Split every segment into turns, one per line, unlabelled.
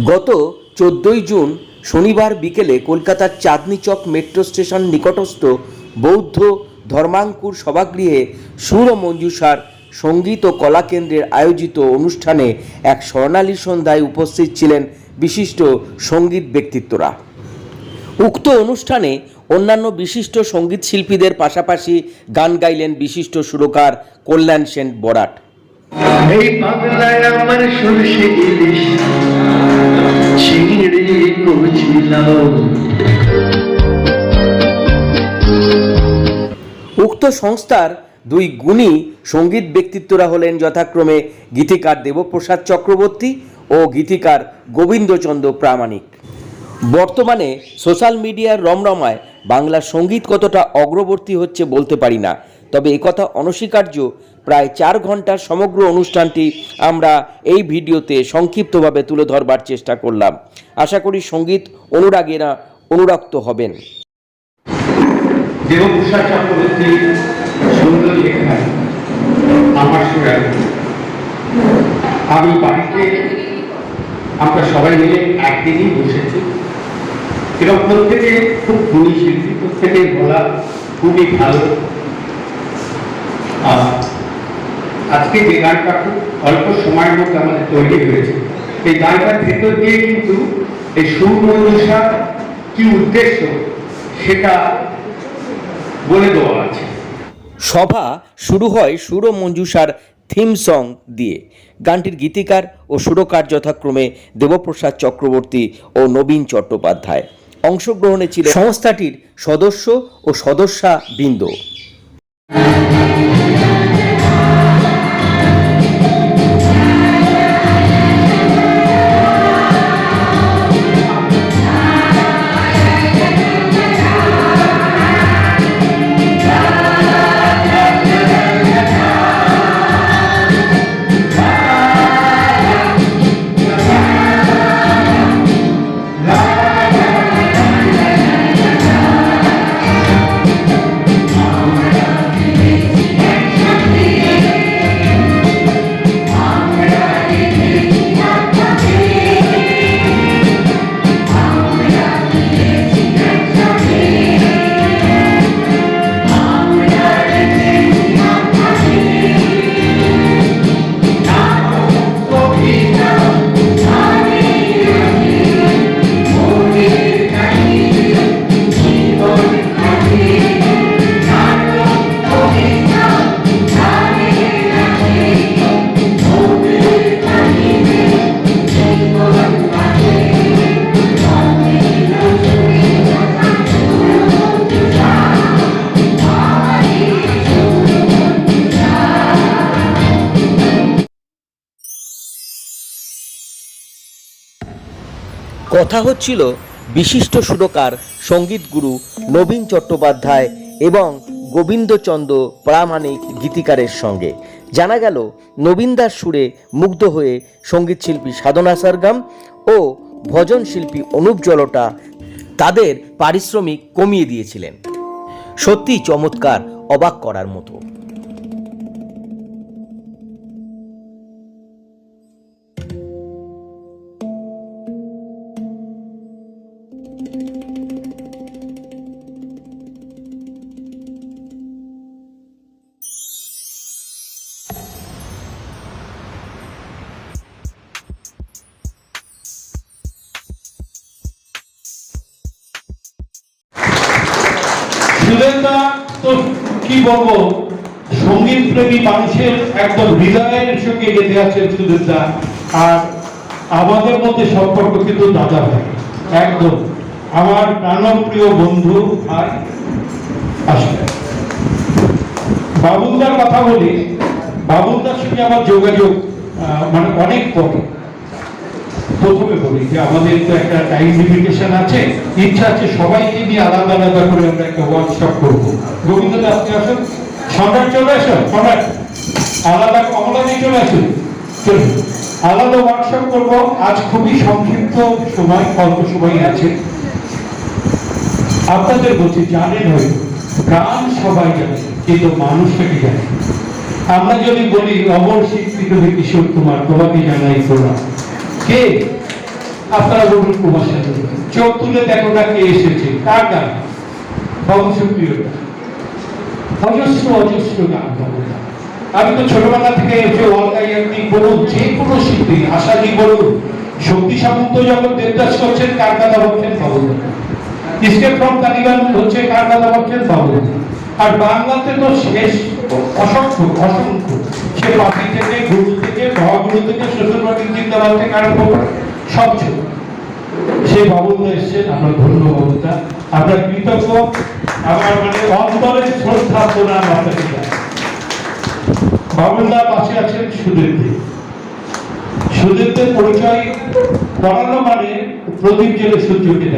গত চোদ্দই জুন শনিবার বিকেলে কলকাতার চাঁদনি চক মেট্রো স্টেশন নিকটস্থ বৌদ্ধ ধর্মাঙ্কুর সভাগৃহে সুর ও মঞ্জুষার সংগীত ও কলা কেন্দ্রের আয়োজিত অনুষ্ঠানে এক স্বর্ণালী সন্ধ্যায় উপস্থিত ছিলেন বিশিষ্ট সংগীত ব্যক্তিত্বরা। উক্ত অনুষ্ঠানে অন্যান্য বিশিষ্ট সংগীত শিল্পীদের পাশাপাশি গান গাইলেন বিশিষ্ট সুরকার কল্যাণ সেন বরাট।
এই পাগলায় আমার সরষে ইলিশ কচুলাও
উক্ত সংস্থার দুই গুণী সংগীত ব্যক্তিত্বরা হলেন যথাক্রমে গীতিকার দেবপ্রসাদ চক্রবর্তী ও গীতিকার গোবিন্দচন্দ্র প্রামাণিক। বর্তমানে সোশ্যাল মিডিয়ার রমরমায় বাংলা সংগীত কতটা অগ্রবর্তী হচ্ছে বলতে পারি না, তবে একথা অনস্বীকার্য প্রায় চার ঘণ্টার সমগ্র অনুষ্ঠানটি আমরা এই ভিডিওতে সংক্ষিপ্তভাবে তুলে ধরবার চেষ্টা করলাম। আশা করি সংগীত অনুরাগীরা অনুরক্ত হবেন।
আমি বাড়িতে আমরা সবাই মিলে একদিনই বসেছি। খুব শিল্পী বলা খুবই ভালো। আর আজকে যে গানটা খুব অল্প সময়ের মধ্যে আমাদের তৈরি হয়েছে এই গানটার ভেতর দিয়ে কিন্তু এই সুর মনুষা কি উদ্দেশ্য সেটা বলে দেওয়া আছে।
সভা শুরু হয় সুর ও মঞ্জুষার থিম সং দিয়ে। গানটির গীতিকার ও সুরকার যথাক্রমে দেবপ্রসাদ চক্রবর্তী ও নবীন চট্টোপাধ্যায় অংশগ্রহণে ছিল সংস্থাটির সদস্য ও সদস্যা বৃন্দ কথা হচ্ছিল বিশিষ্ট সুরকার, সংগীত গুরু নবীন চট্টোপাধ্যায় এবং গোবিন্দচন্দ্র প্রামাণিক গীতিকারের সঙ্গে। জানা গেল নবীনদার সুরে মুগ্ধ হয়ে সংগীত শিল্পী সাধনা সারগাম ও ভজন শিল্পী অনুপ জলটা তাদের পারিশ্রমিক কমিয়ে দিয়েছিলেন। সত্যি চমৎকার, অবাক করার মতো।
বলব সংগীত প্রেমী মানুষের একদম হৃদয়ের সঙ্গে গেঁথে আছেন আর আমাদের মধ্যে সম্পর্ক কিন্তু দাদা ভাই একদম। আমার প্রাণপ্রিয় বন্ধু বাবুলদার কথা বলি বাবুলদার সঙ্গে আমার যোগাযোগ মানে অনেক পরে প্রথমে বলি যে আমাদের তো একটা টাইম লিমিটেশন আছে, ইচ্ছা আছে সবাইকে নিয়ে আলাদা আলাদা করে আমরা একটা ওয়ার্কশপ করব। গোবিন্দ আপনি আসুন। সম্রাট চলে আসুন, সম্রাট। আলাদা কমলা দিয়ে চলে আসুন। আলাদা ওয়ার্কশপ করব। আজ খুবই সংক্ষিপ্ত সময়, অল্প সময় আছে। আপনাদের বলছি, জানেন হয়তো গান সবাই জানে, কিন্তু মানুষটাকে জানে। আমরা যদি বলি, অমর স্বীকৃত কিশোর কুমার, তোমাকে জানাই প্রণাম। কে? আপনারা বলুন কুমার চোখ তুলে দেখো না কে এসেছে। কার গান আমি তো ছোটবেলা থেকে যে অলকাইয়ান্নি বলুন, যে কোনো শিল্পী আশাদি বলুন, শক্তি সামন্ত যখন দেবদাস করছেন, কার কথা বলছেন বাবুদা স্কেপ ফ্রম হচ্ছে কার কথা বলছেন বাবুদা আর বাংলাতে তো শেষ অসংখ্য অসংখ্য। সে পাখি থেকে থেকে থেকে, শ্বশুরবাড়ির জিন্দাবাদ থেকে আরম্ভ করে সব ছিল। এসছেন আমরা ধন্য কৃতজ্ঞ, আমার মানে শ্রদ্ধা পাশে আছেন পরিচয় করানো মানে প্রদীপ জেলে সূর্যকে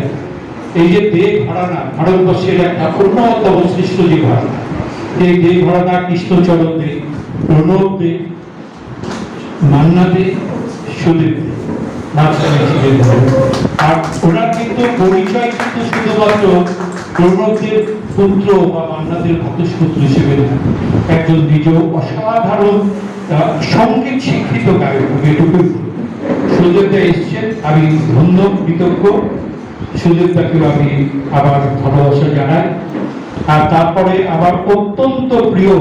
এই যে দেহ ঘরানা, ভারতবর্ষের একটা অন্যতম শ্রেষ্ঠ যে ঘরানা। এই দেহ ঘরানা কৃষ্ণচরণ দে প্রণব দে মান্না দে সুদীপ দে আর ওনার কিন্তু পরিচয় কিন্তু শুধুমাত্র প্রণবদের পুত্র বা মান্নাদের ভক্তপুত্র হিসেবে একজন নিজ অসাধারণ সংগীত শিক্ষিত গায়ক এটুকু সুদেবদা এসছেন, আমি ধন্য, কৃতজ্ঞ। সুদেবদাকেও আমি আবার ভালোবাসা জানাই। আর তারপরে আমার অত্যন্ত প্রিয়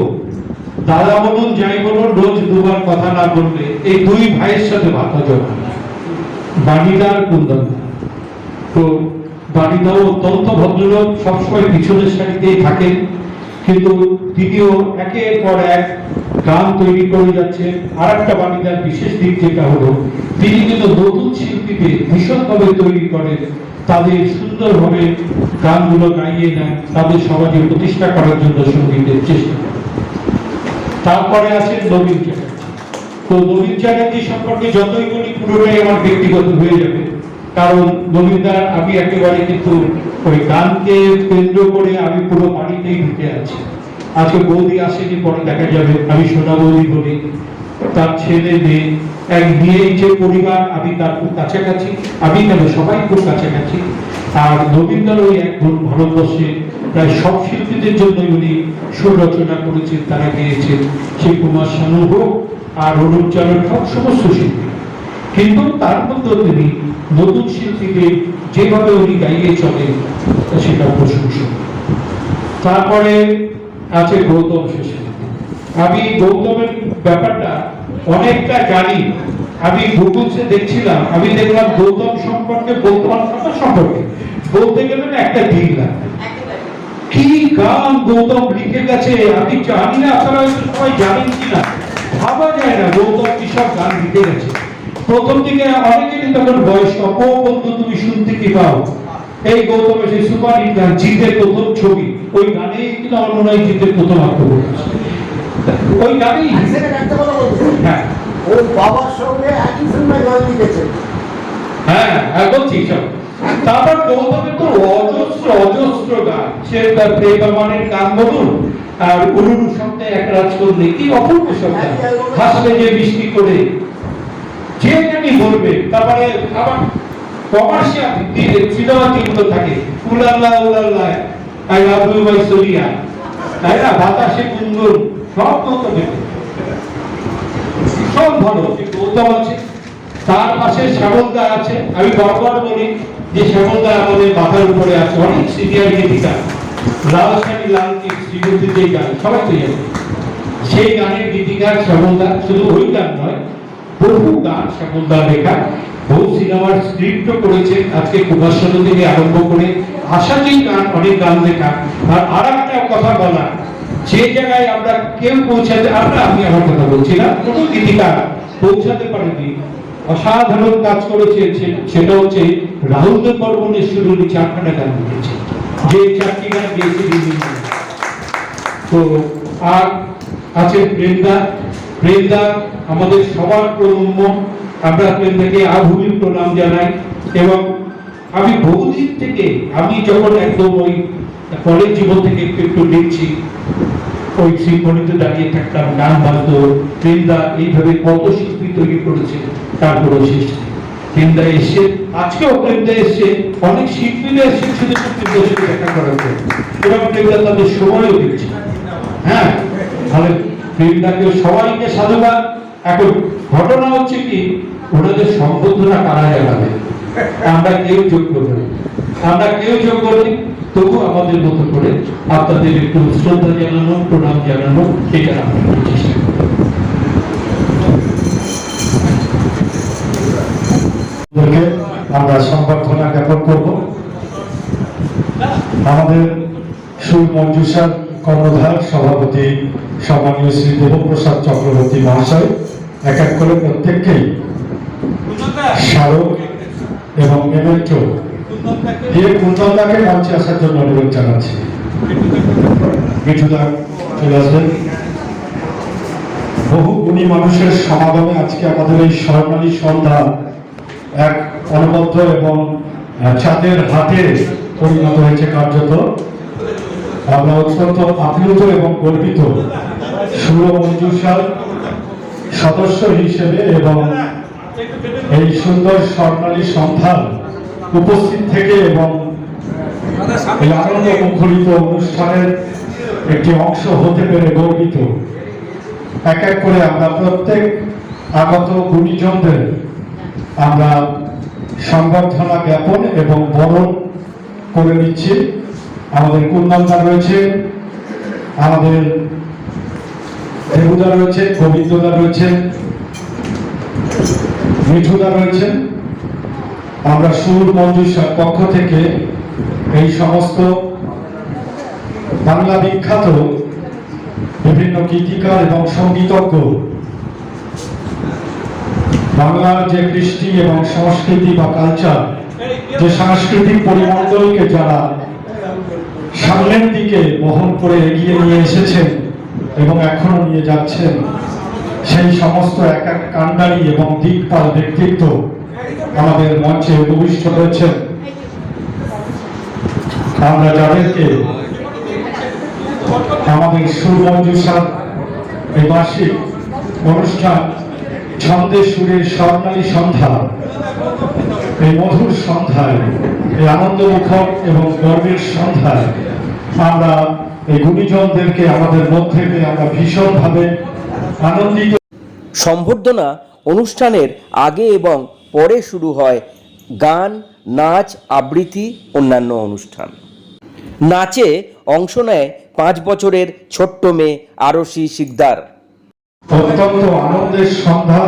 দাদা বলুন, যাই বলুন, রোজ দুবার কথা না বললে এই দুই ভাইয়ের সাথে ভাতা জমা বাণীদার কুন্দন। তো বাণীদাও অত্যন্ত ভদ্রলোক, সবসময় পিছনের সারিতেই থাকেন কিন্তু তিনিও একের পর এক গান তৈরি করে যাচ্ছে। আর একটা বাণীদার বিশেষ দিক যেটা হলো, তিনি কিন্তু নতুন শিল্পীদের ভীষণভাবে তৈরি করেন। তাদের সুন্দরভাবে গানগুলো গাইয়ে নেন তাদের সমাজে প্রতিষ্ঠা করার জন্য সঙ্গীতের চেষ্টা করেন। তারপরে আছেন নবীন তো নবীন চ্যাটার্জি সম্পর্কে যতই বলি, পুরোটাই আমার ব্যক্তিগত হয়ে যাবে। কারণ নবীনদার আমি একেবারে কিন্তু ওই গানকে কেন্দ্র করে আমি পুরো বাড়িতেই ঢুকে আছি। আজকে বৌদি আসেনি, পরে দেখা যাবে। আমি সোনা বৌদি বলি। তার ছেলে মেয়ে এক নিয়ে যে পরিবার, আমি তার খুব কাছাকাছি, আমি কেন সবাই খুব কাছাকাছি? আর নবীনদার ওই এক ভারতবর্ষে প্রায় সব শিল্পীদের জন্য উনি সুর রচনা করেছেন, তারা গেয়েছেন। সে কুমার শানু হোক আর অনুপ চালক হোক, সমস্ত শিল্পী। কিন্তু তার মধ্যে তিনি নতুন শিল্পীদের যেভাবে উনি গাইয়ে চলেন, সেটা প্রশংসা তারপরে আছে গৌতম শেষে। আমি গৌতমের ব্যাপারটা অনেকটা জানি। আমি গুগলসে দেখছিলাম আমি দেখলাম গৌতম সম্পর্কে গৌতম সম্পর্কে। বলতে গেলে না একটা দিন লাগবে কি গান গৌতম লিখে গেছে আমি জানি না আপনারা সবাই জানেন কিনা। ভাবা যায় না গৌতম গান লিখে গেছে। প্রথম দিকে অনেকেরই তখন বয়স কম। ও বন্ধু তুমি শুনতে কি পাও? এই গৌতমের সেই সুপার হিট গান জিতের প্রথম ছবি। ওই গানেই কিন্তু আমার মনে হয় জিতের প্রথম আত্মপ্রকাশ। ওই
এক একটা কথা চাই।
হ্যাঁ।
ও বাবার সঙ্গে একই ফিল্মে গান লিখেছে।
হ্যাঁ হ্যাঁ বলছি সব তারপর গৌতমের তো অজস্র অজস্র গান। সে তার প্রেমানের গান বলুন আর উলুলু শব্দে এক রাজ করলে কি অপূর্ব শব্দ। হাসলে যে বৃষ্টি করে। যে জানি বলবে তারপরে আবার কমার্শিয়াল সিনেমা যেগুলো থাকে। উলাল্লা উলাল্লা I love you my Sonia তাই না? বাতাসে কুন্দন। সব ভীষণ ভালো আছে। তার পাশে শ্যামলদা আছে। আমি বারবার বলি যে শ্যামলদা আমাদের মাথার উপরে আছে। অনেক সিনিয়র গীতিকার লাল শাড়ি লাল কি শ্রীমতী যে গান, সবাই তো জানে। সেই গানের গীতিকার শ্যামলদা, শুধু ওই গান নয়, বহু গান শ্যামলদা লেখা। বহু সিনেমার স্ক্রিপ্টও করেছে। আজকে কুমার থেকে আরম্ভ করে আশাতেই গান, অনেক গান লেখা। আর আর একটা কথা বলা যে জায়গায় আমরা কেউ পৌঁছাতে, আমরা আমি আমার কথা বলছি না কোনো পৌঁছাতে পারেনি। অসাধারণ কাজ করেছে সেটা হচ্ছে রাহুল দেব বর্মনের চারখানা গান যে চারটি গান গেয়েছে তো, আর আছে প্রেমদা। প্রেমদা আমাদের সবার প্রণম্য আমরা প্রেমদাকে আভূমির প্রণাম জানাই। এবং আমি বহুদিন থেকে, আমি যখন একদম ওই কলেজ জীবন থেকে একটু একটু ওই দাঁড়িয়ে থাকতাম গান এইভাবে কত শিল্পী তৈরি করেছে এসছে আজকেও এসছে অনেক শিল্পীরা এসে দেখা করার জন্য। এবং তাদের সময়ও দিচ্ছে। হ্যাঁ তাহলে সবাইকে সাধুবাদ। এখন ঘটনা হচ্ছে কি, ওনাদের সম্বোধনা কারা জানাবে? আমরা কেউ যোগ্য নই আমরা কেউ যোগ্য নই তবু আমাদের মতো করে আপনাদের একটু শ্রদ্ধা জানানো, প্রণাম জানানো, এটা আমরা চেষ্টা
আমরা জ্ঞাপন করব। আমাদের কর্ণধার সভাপতি সম্মানীয় শ্রী দেবপ্রসাদ চক্রবর্তী মহাশয়, এক এক করে প্রত্যেককেই স্মারক এবং মেমেন্টো দিয়ে কুন্তলদাকে মঞ্চে আসার জন্য অনুরোধ জানাচ্ছি। মিঠুদা চলে আসবেন। বহু গুণী মানুষের সমাগমে আজকে আমাদের এই স্বর্ণালী সন্ধ্যা এক অনবদ্য এবং চাঁদের হাটে পরিণত হয়েছে কার্যত। আমরা অত্যন্ত আপ্লুত এবং গর্বিত সুর মঞ্জুষার সদস্য হিসেবে এবং এই সুন্দর স্বর্ণালী সন্ধ্যা উপস্থিত থেকে এবং এই আনন্দ মুখরিত অনুষ্ঠানের একটি অংশ হতে পেরে গর্বিত। এক এক করে আমরা প্রত্যেক আগত গুণীজনদের আমরা সংবর্ধনা জ্ঞাপন এবং বরণ করে নিচ্ছি। আমাদের কুন্দনদা রয়েছে, আমাদের দেবুদা রয়েছে, গোবিন্দদা রয়েছে মিঠুদা রয়েছে আমরা সুর মঞ্জুষার পক্ষ থেকে এই সমস্ত বাংলা বিখ্যাত বিভিন্ন গীতিকার এবং সঙ্গীতজ্ঞ বাংলার যে কৃষ্টি এবং সংস্কৃতি বা কালচার যে সাংস্কৃতিক পরিমণ্ডলকে যারা সামনের দিকে বহন করে এগিয়ে নিয়ে এসেছেন এবং এখনও নিয়ে যাচ্ছেন সেই সমস্ত এক এক কাণ্ডারি এবং দিকপাল ব্যক্তিত্ব আমাদের মঞ্চে উপবিষ্ট রয়েছেন আমরা যাদেরকে আমাদের সুরমঞ্জুষার এই বার্ষিক অনুষ্ঠান ছন্দে সুরের স্বর্ণালী সন্ধ্যা, এই মধুর সন্ধ্যায়, এই আনন্দমুখর এবং গর্বের সন্ধ্যায় আমরা এই গুণীজনদেরকে আমাদের মধ্যে আমরা ভীষণভাবে আনন্দিত
সম্বর্ধনা অনুষ্ঠানের আগে এবং পরে শুরু হয় গান নাচ আবৃত্তি অন্যান্য অনুষ্ঠান। নাচে অংশ নেয় পাঁচ বছরের ছোট্ট মেয়ে আরশি শিকদার।
অত্যন্ত আনন্দের সন্ধ্যা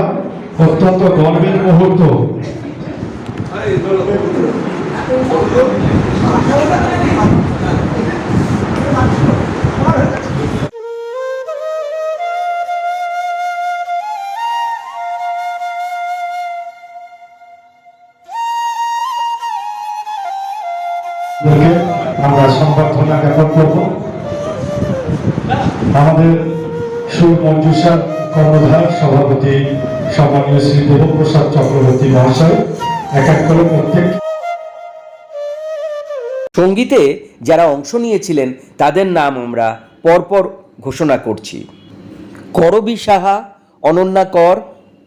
অত্যন্ত গর্বের মুহূর্ত। সুর মঞ্জুষার কর্ণধার সভাপতি সম্মানীয় শ্রী দেবপ্রসাদ চক্রবর্তী মহাশয়। এক এক করে প্রত্যেক
সঙ্গীতে যারা অংশ নিয়েছিলেন, তাদের নাম আমরা পরপর ঘোষণা করছি। করবী সাহা, অনন্যা কর,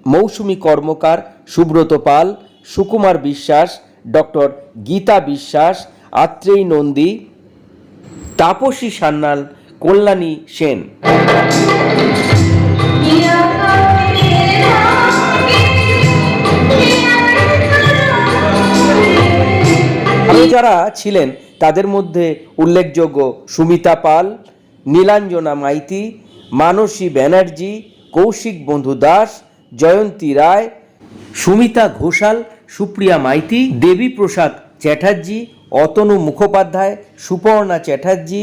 মৌসুমী কর্মকার, সুব্রত পাল, সুকুমার বিশ্বাস, ডক্টর গীতা বিশ্বাস, আত্রেয়ী নন্দী, তাপসী সান্যাল, কল্যাণী সেন। আরও যারা ছিলেন, তাদের মধ্যে উল্লেখযোগ্য সুমিতা পাল, নীলাঞ্জনা মাইতি, মানসী ব্যানার্জি, কৌশিক বন্ধু দাস, জয়ন্তী রায়, সুমিতা ঘোষাল, সুপ্রিয়া মাইতি দেবী প্রসাদ চ্যাটার্জি, অতনু মুখোপাধ্যায়, সুপর্ণা চ্যাটার্জি।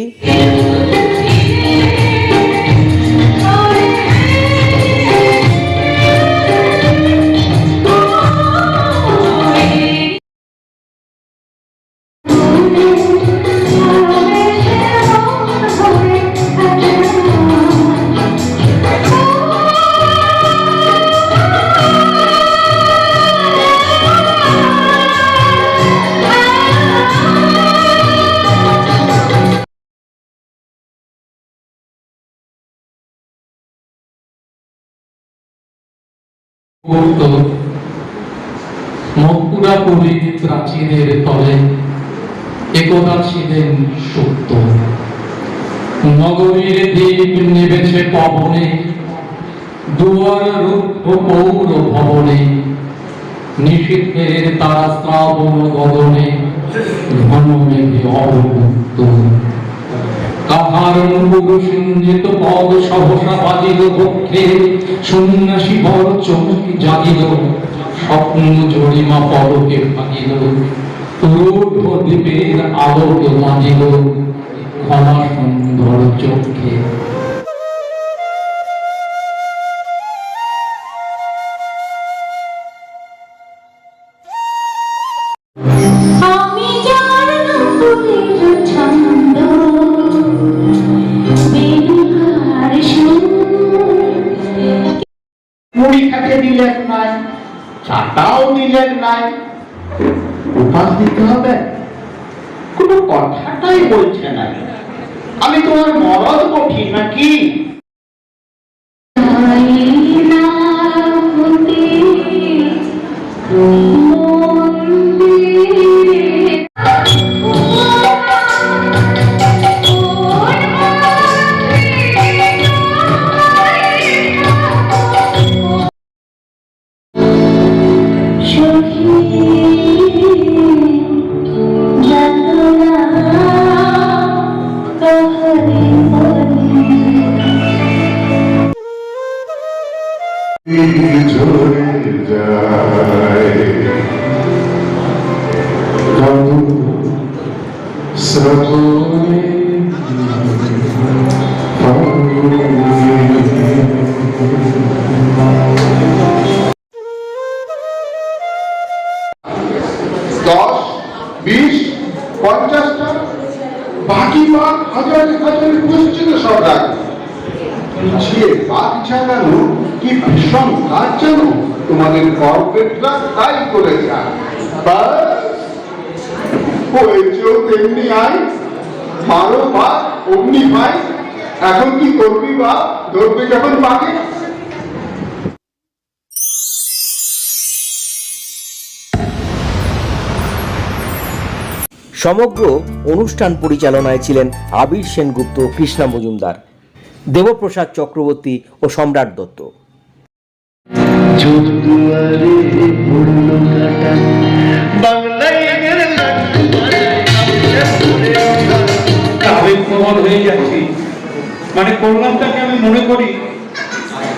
মুক্ত। মকুরা পরি প্রাচীরের তলে একদা ছিলেন সত্য। নগরীর দ্বীপ নেবেছে পবনে, দুয়ার রুদ্ধ পৌর ভবনে, নিষিদ্ধের তারা শ্রাবণ গগনে ঘন মেঘে অবমুক্ত। মুগুর সিঞ্জিত পদ সহসা বাজিল সন্ন্যাসী বর চমকি জাগিল। স্বপ্ন জরিমা পরকে ভাগিল। দ্বীপের আলোকে বাজিল ক্ষমা সুন্দর চোখে
চাটাও নিলেন নাই। উপাস দিতে হবে? কোনো কথাটাই বলছে না। আমি তোমার মরদ কঠিন নাকি?
হয়েছেও তেমনি আয় মারো বা অমনি ভাই এখন কি করবি বা ধরবে যখন পাকে
সমগ্র অনুষ্ঠান পরিচালনায় ছিলেন আবির সেনগুপ্ত কৃষ্ণা মজুমদার দেবপ্রসাদ চক্রবর্তী ও সম্রাট দত্ত।
আবেগপ্রবণ হয়ে যাচ্ছি। মানে কল্যাণটাকে আমি মনে করি,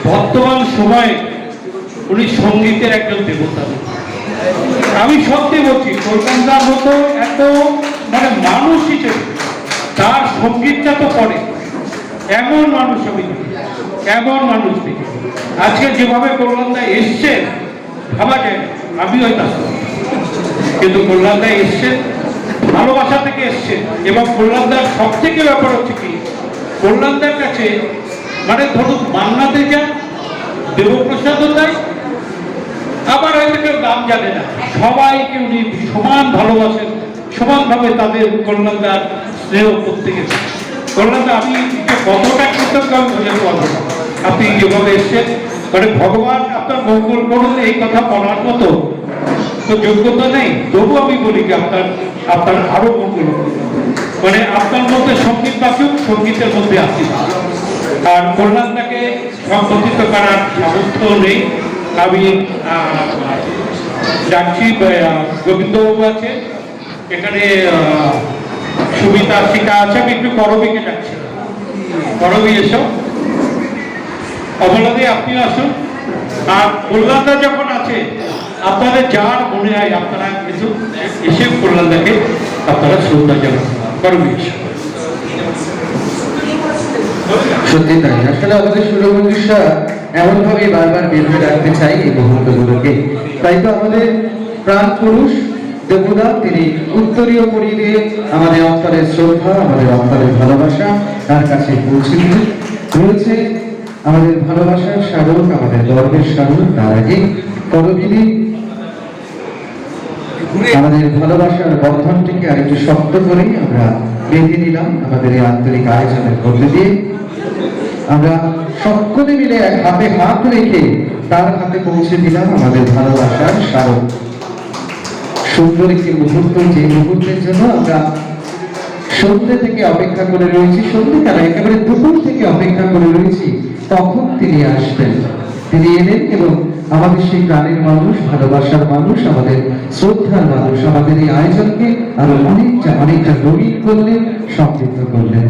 বর্তমান সময়ে উনি সঙ্গীতের একজন দেবতা। আমি সত্যি বলছি কলকাতার মতো এত মানে মানুষ হিসেবে তার সঙ্গীতটা তো করে এমন মানুষ আমি এমন মানুষ দেখি আজকে যেভাবে কলকাতা এসছে, ভাবা যায় আমি হয়তো। কিন্তু কল্যাণদায় এসছে ভালোবাসা থেকে এসছে। এবং কল্যাণদার সব থেকে ব্যাপার হচ্ছে কি, কল্যাণদার কাছে মানে ধরুন মান্নাতে যা দেবপ্রসাদও তাই আবার হয়তো কেউ দাম জানে না। সবাইকে উনি সমান ভালোবাসেন, সমানভাবে তাদের কল্যাণদার স্নেহ প্রত্যেকে কল্যাণদা, আমি কতটা কৃতজ্ঞ, আমি বোঝাতে পারব না। আপনি যেভাবে এসছেন মানে ভগবান আপনার মঙ্গল করুন, এই কথা বলার মতো তো যোগ্যতা নেই। তবু আমি বলি কি আপনার আপনার আরও মানে আপনার মধ্যে সংগীত বাঁচুক সঙ্গীতের মধ্যে আসি আর কল্যাণটাকে সংগঠিত করার সামর্থ্য নেই। আমি যাচ্ছি গোবিন্দবাবু আছে। এখানে সুমিতা শিকা আছে। আমি একটু করবিকে যাচ্ছি করবি, এসো। অবলাদি আপনিও আসুন। আর কল্যাণদা যখন আছে আপনাদের যার মনে হয় আপনারা কিছু এসে কল্যাণদাকে আপনারা শ্রদ্ধা জানান।
সত্যি তাই আসলে আমাদের সুরমন্দিসা এমন ভাবে বারবার বেঁধে রাখতে চাই এই মুহূর্তগুলোকে। তাই তো আমাদের প্রাণ পুরুষ দেবদা তিনি উত্তরীয় পরিয়ে আমাদের অন্তরের শ্রদ্ধা, আমাদের অন্তরের ভালোবাসা, তার কাছে পৌঁছে রয়েছে আমাদের ভালোবাসার স্মারক আমাদের গর্বের স্মারক তার আগে করবিনী আমাদের ভালোবাসার বন্ধনটিকে আরেকটু শক্ত করে আমরা বেঁধে নিলাম আমাদের এই আন্তরিক আয়োজনের মধ্যে দিয়ে। আমরা সকলে মিলে এক হাতে হাত রেখে তার হাতে পৌঁছে দিলাম আমাদের ভালোবাসার স্মারক। সুন্দর একটি মুহূর্ত যে মুহূর্তের জন্য আমরা সন্ধ্যে থেকে অপেক্ষা করে রয়েছি, সন্ধ্যে কেন? একেবারে দুপুর থেকে অপেক্ষা করে রয়েছি, তখন তিনি আসবেন। তিনি এলেন এবং আমাদের সেই প্রাণের মানুষ, ভালোবাসার মানুষ, আমাদের শ্রদ্ধার মানুষ আমাদের এই আয়োজনকে আরও অনেকটা অনেকটা নবীন করলেন সমৃদ্ধ করলেন।